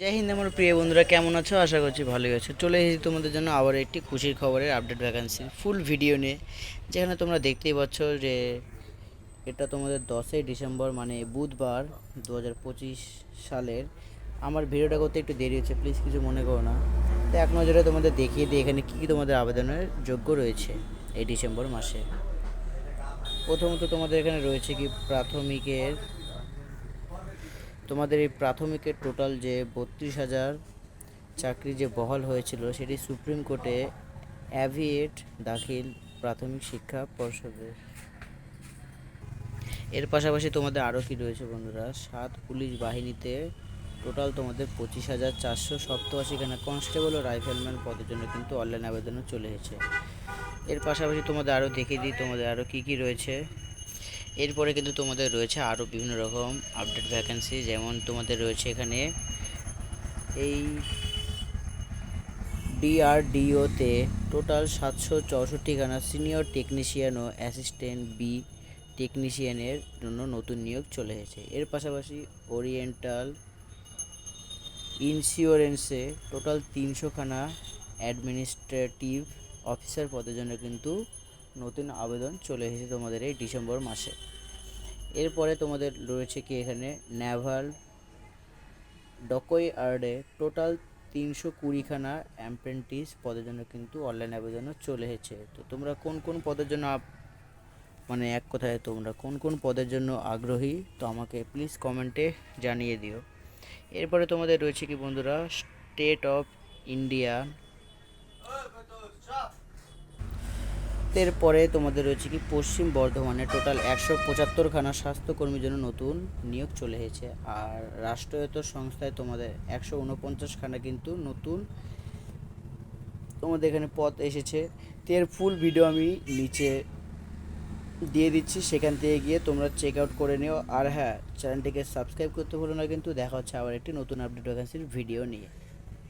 জয় হিন্দ আমার প্রিয় বন্ধুরা, কেমন আছো? আশা করছি ভালোই আছো। চলে এসেছি তোমাদের জন্য আবার একটি খুশির খবরের আপডেট ভ্যাকান্সি ফুল ভিডিও নিয়ে। যেখানে তোমরা দেখতেই পাচ্ছ যে এটা তোমাদের দশই ডিসেম্বর মানে বুধবার দু হাজার পঁচিশ সালের। আমার ভিডিওটা করতে একটু দেরি হচ্ছে প্লিজ কিছু মনে করো না। তো এক নজরে তোমাদের দেখিয়ে দিই, এখানে কী কী তোমাদের আবেদনের যোগ্য রয়েছে এই ডিসেম্বর মাসে। প্রথমত তোমাদের এখানে রয়েছে কি প্রাথমিকের তোমাদের এই প্রাথমিকের টোটাল যে বত্রিশ হাজার চাকরি যে বহাল হয়েছিল, সেটি সুপ্রিম কোর্টে অ্যাভিয়েট দাখিল প্রাথমিক শিক্ষা পর্ষদের এর পাশাপাশি তোমাদের আরও কি রয়েছে বন্ধুরা? সাত পুলিশ বাহিনীতে টোটাল তোমাদের পঁচিশ হাজার চারশো সপ্তআশি এখানে কনস্টেবল ও রাইফেলম্যান পদের জন্য কিন্তু অনলাইন আবেদনও চলে এসেছে। এর পাশাপাশি তোমাদের আরও দেখিয়ে দিই, তোমাদের আরও কী কী রয়েছে। এরপরে কিন্তু তোমাদের রয়েছে আরও বিভিন্ন রকম আপডেট ভ্যাকেন্সি যেমন তোমাদের রয়েছে এখানে এই ডিআরডিওতে টোটাল সাতশো চৌষট্টিখানা সিনিয়র টেকনিশিয়ান ও অ্যাসিস্ট্যান্ট বি টেকনিশিয়ানের জন্য নতুন নিয়োগ চলে এসেছে। এর পাশাপাশি ওরিয়েন্টাল ইন্স্যুরেন্সে টোটাল তিনশোখানা অ্যাডমিনিস্ট্রেটিভ অফিসার পদের জন্য কিন্তু নতুন আবেদন চলে এসেছে তোমাদের এই ডিসেম্বর মাসে। এরপরে তোমাদের রয়েছে কি এখানে? ন্যাভাল ডকই আর্ডে টোটাল তিনশো কুড়িখানা অ্যাপ্রেন্টিস পদের জন্য কিন্তু অনলাইন আবেদনও চলে এসেছে। তো তোমরা কোন কোন পদের জন্য মানে এক কথায় তোমরা কোন কোন পদের জন্য আগ্রহী, তো আমাকে প্লিজ কমেন্টে জানিয়ে দিও। এরপরে তোমাদের রয়েছে কি বন্ধুরা? স্টেট অফ ইন্ডিয়া এরপরে তোমাদের রয়েছে কি পশ্চিম বর্ধমানে টোটাল একশো পঁচাত্তরখানা স্বাস্থ্যকর্মীর জন্য নতুন নিয়োগ চলে এসেছে। আর রাষ্ট্রায়ত্ত সংস্থায় তোমাদের একশো উনপঞ্চাশখানা কিন্তু নতুন তোমাদের এখানে পথ এসেছে। তো এর ফুল ভিডিও আমি নিচে দিয়ে দিচ্ছি, সেখান থেকে গিয়ে তোমরা চেক আউট করে নিও। আর হ্যাঁ চ্যানেলটিকে সাবস্ক্রাইব করতে ভুলো না কিন্তু দেখা হচ্ছে আবার একটি নতুন আপডেট ভিডিও নিয়ে।